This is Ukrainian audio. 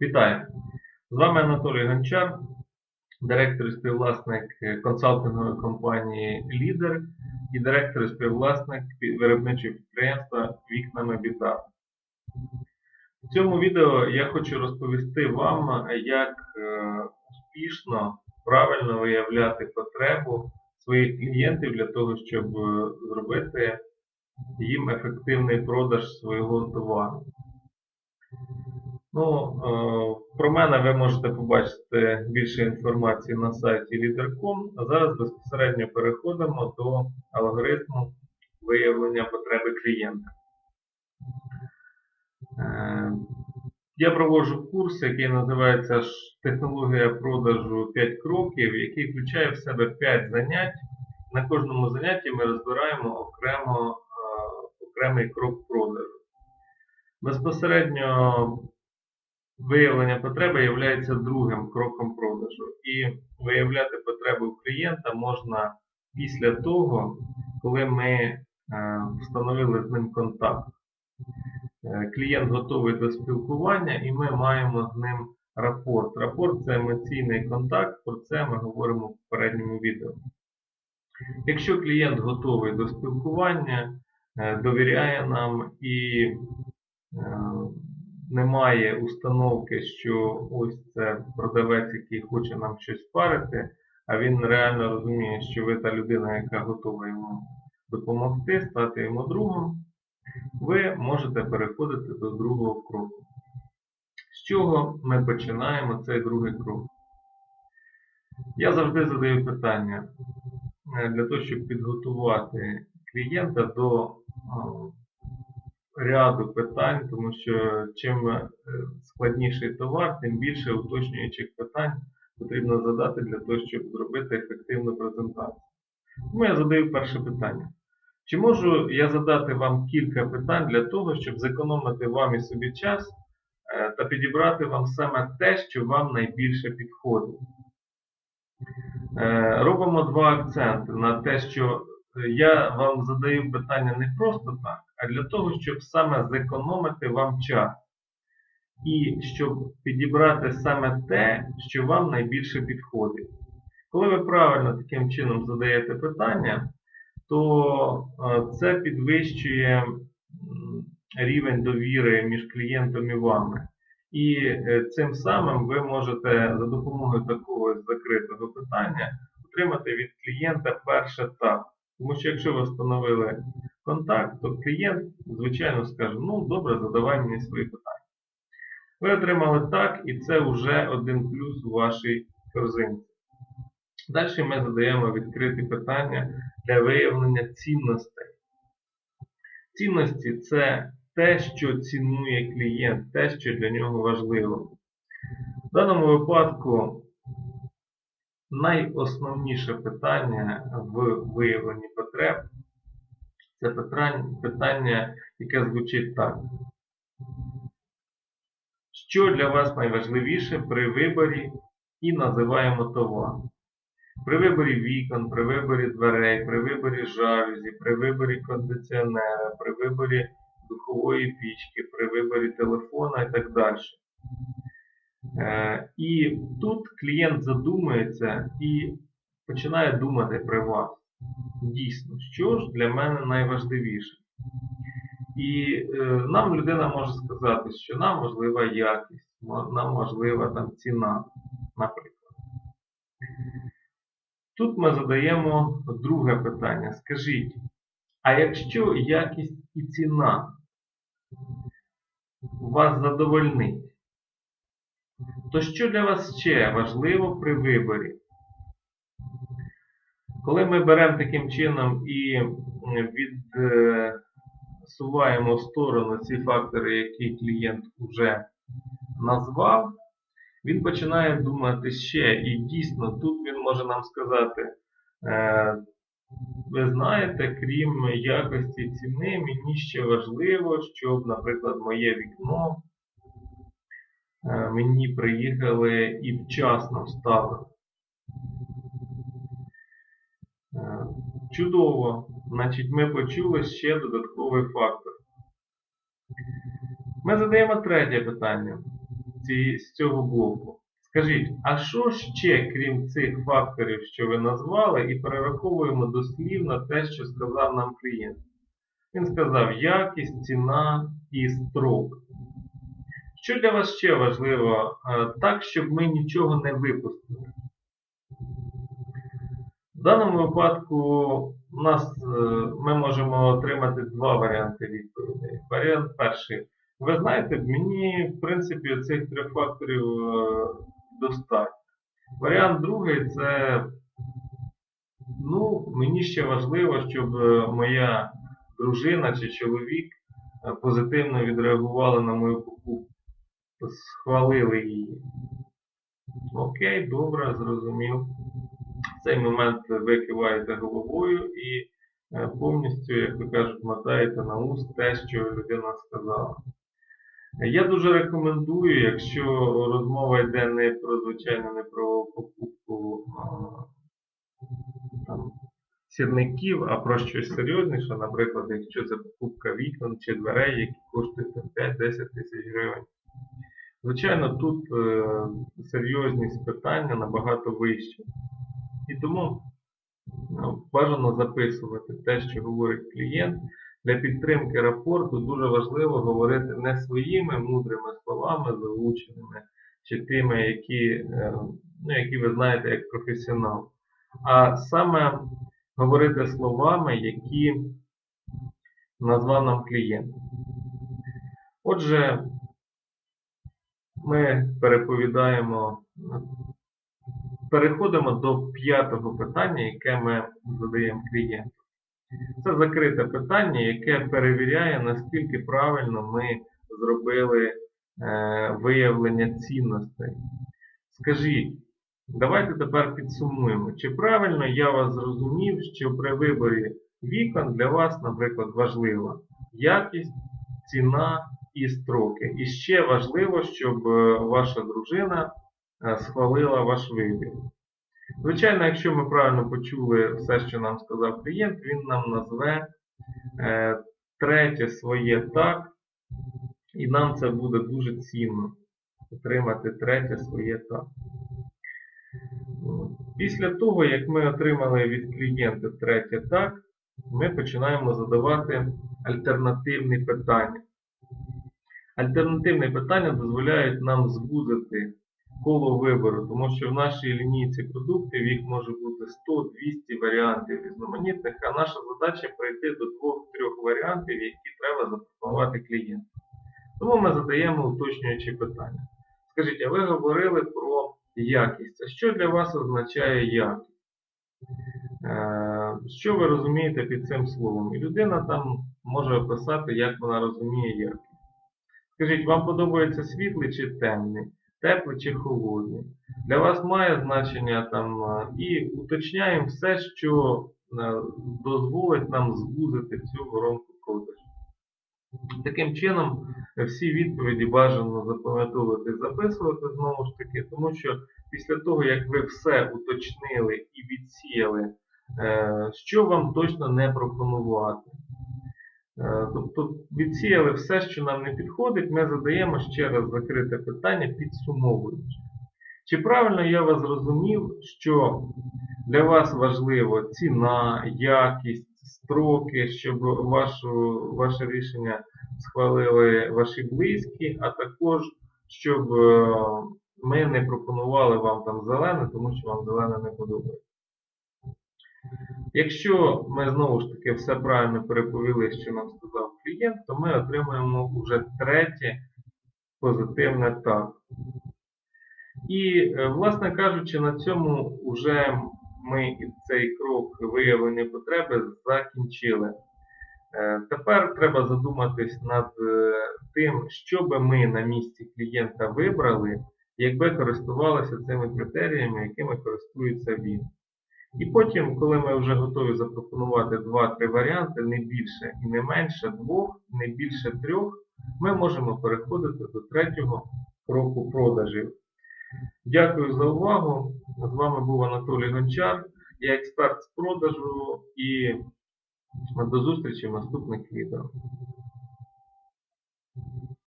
Вітаю! З вами Анатолій Гончар, директор і співвласник е, консалтингової компанії Лідер і директор і співвласник виробничого підприємства Вікнами Біта. В цьому відео я хочу розповісти вам, як е, успішно, правильно виявляти потребу своїх клієнтів для того, щоб е, зробити їм ефективний продаж свого товару. Ну, е, про мене ви можете побачити більше інформації на сайті Leader.com, а зараз безпосередньо переходимо до алгоритму виявлення потреби клієнта. Е, Я проводжу курс, який називається Технологія продажу 5 кроків, який включає в себе 5 занять. На кожному занятті ми розбираємо окремо, е, окремий крок продажу. Безпосередньо виявлення потреби є другим кроком продажу. І виявляти потребу клієнта можна після того, коли ми е, встановили з ним контакт. Е, Клієнт готовий до спілкування і ми маємо з ним рапорт. Рапорт це емоційний контакт, про це ми говоримо в попередньому відео. Якщо клієнт готовий до спілкування, е, довіряє нам і немає установки, що ось це продавець, який хоче нам щось парити, а він реально розуміє, що ви та людина, яка готова йому допомогти, стати йому другом, ви можете переходити до другого кроку. З чого ми починаємо цей другий крок? Я завжди задаю питання е, для того, щоб підготувати клієнта до е, ряду питань, тому що чим е, складніший товар, тим більше уточнюючих питань потрібно задати для того, щоб зробити ефективну презентацію. Тому я задаю перше питання. Чи можу я задати вам кілька питань для того, щоб зекономити вам і собі час е, та підібрати вам саме те, що вам найбільше підходить? Е, Робимо два акценти на те, що я вам задаю питання не просто так, а для того, щоб саме зекономити вам час. І щоб підібрати саме те, що вам найбільше підходить. Коли ви правильно таким чином задаєте питання, то е, це підвищує рівень довіри між клієнтом і вами. І е, цим самим ви можете за допомогою такого закритого питання отримати від клієнта перше так. Тому що якщо ви встановили контакт, то клієнт, звичайно, скаже, ну добре, задавай мені свої питання. Ви отримали так, і це вже один плюс у вашій корзинці. Далі ми задаємо відкриті питання для виявлення цінностей. Цінності це те, що цінує клієнт, те, що для нього важливо. В даному випадку найосновніше питання в виявленні потреб це питання, яке звучить так. Що для вас найважливіше при виборі і називаємо товар? При виборі вікон, при виборі дверей, при виборі жалюзі, при виборі кондиціонера, при виборі духової пічки, при виборі телефона і так далі. Е, І тут клієнт задумується і починає думати про вас. Дійсно, що ж для мене найважливіше? І е, нам людина може сказати, що нам важлива якість, нам важлива там ціна, наприклад. Тут ми задаємо друге питання. Скажіть, а якщо якість і ціна вас задовольнить, то що для вас ще важливо при виборі? Коли ми беремо таким чином і відсуваємо в сторону ці фактори, які клієнт вже назвав, він починає думати ще, і дійсно тут він може нам сказати, е, ви знаєте, крім якості ціни, мені ще важливо, щоб, наприклад, моє вікно е, мені приїхали і вчасно вставили. Чудово. Значить, ми почули ще додатковий фактор. Ми задаємо третє питання. з цього блоку. Скажіть, а що ще, крім цих факторів, що ви назвали, і перераховуємо дослівно те, що сказав нам клієнт? Він сказав якість, ціна і строк. Що для вас ще важливо, е, так, щоб ми нічого не випустили? В даному випадку у нас е, ми можемо отримати два варіанти відповідей. Варіант перший. Ви знаєте, мені, в принципі, цих трьох факторів е, достатньо. Варіант другий це, ну, мені ще важливо, щоб е, моя дружина чи чоловік позитивно відреагували на мою покупку, схвалили її. Окей, добре, зрозумів. Цей момент ви киваєте головою і е, повністю, як то кажуть, мотаєте на уст те, що людина сказала. Я дуже рекомендую, якщо розмова йде не про, звичайно, не про покупку там, сірників, а про щось серйозніше, наприклад, якщо це покупка вікон чи дверей, які коштують 5-10 тисяч гривень. Звичайно, тут е, серйозність питання набагато вища. І тому ну, бажано записувати те, що говорить клієнт. Для підтримки рапорту дуже важливо говорити не своїми мудрими словами, заученими, чи тими, які, е, ну, які ви знаєте як професіонал, а саме говорити словами, які назвав нам клієнт. Отже, ми переповідаємо, переходимо до п'ятого питання, яке ми задаємо клієнту. Це закрите питання, яке перевіряє, наскільки правильно ми зробили е, виявлення цінностей. Скажіть, давайте тепер підсумуємо, чи правильно я вас зрозумів, що при виборі вікон для вас, наприклад, важлива якість, ціна і строки. І ще важливо, щоб е, ваша дружина схвалила ваш вибір. Звичайно, якщо ми правильно почули все, що нам сказав клієнт, він нам назве е, третє своє так, і нам це буде дуже цінно отримати третє своє так. Після того, як ми отримали від клієнта третє так, ми починаємо задавати альтернативні питання. Альтернативні питання дозволяють нам звузити коло вибору, тому що в нашій лінійці продуктів їх може бути 100-200 варіантів різноманітних, а наша задача прийти до двох-трьох варіантів, які треба запропонувати клієнту. Тому ми задаємо уточнюючі питання. Скажіть, а ви говорили про якість. А що для вас означає якість? Е, Що ви розумієте під цим словом? І людина там може описати, як вона розуміє якість. Скажіть, вам подобається світлий чи темний, теплий чи холодний? Для вас має значення там і уточняємо все, що е, дозволить нам звузити цю воронку продажу. Таким чином, всі відповіді бажано запам'ятовувати і записувати знову ж таки, тому що після того, як ви все уточнили і відсіяли, е, що вам точно не пропонувати. Е, Тобто відсіяли все, що нам не підходить, ми задаємо ще раз закрите питання, підсумовуючи. Чи правильно я вас зрозумів, що для вас важливо ціна, якість, строки, щоб вашу, ваше рішення схвалили ваші близькі, а також щоб е, ми не пропонували вам там зелене, тому що вам зелене не подобається. Якщо ми знову ж таки все правильно переповіли, що нам сказав клієнт, то ми отримаємо вже третє позитивне так. І, е, власне кажучи, на цьому вже ми цей крок виявлення потреби закінчили. Е, Тепер треба задуматись над е, тим, що би ми на місці клієнта вибрали, якби користувалися цими критеріями, якими користується він. І потім, коли ми вже готові запропонувати 2-3 варіанти, не більше і не менше двох, не більше трьох, ми можемо переходити до третього кроку продажів. Дякую за увагу. З вами був Анатолій Гончар, я експерт з продажу і до зустрічі в наступних відео.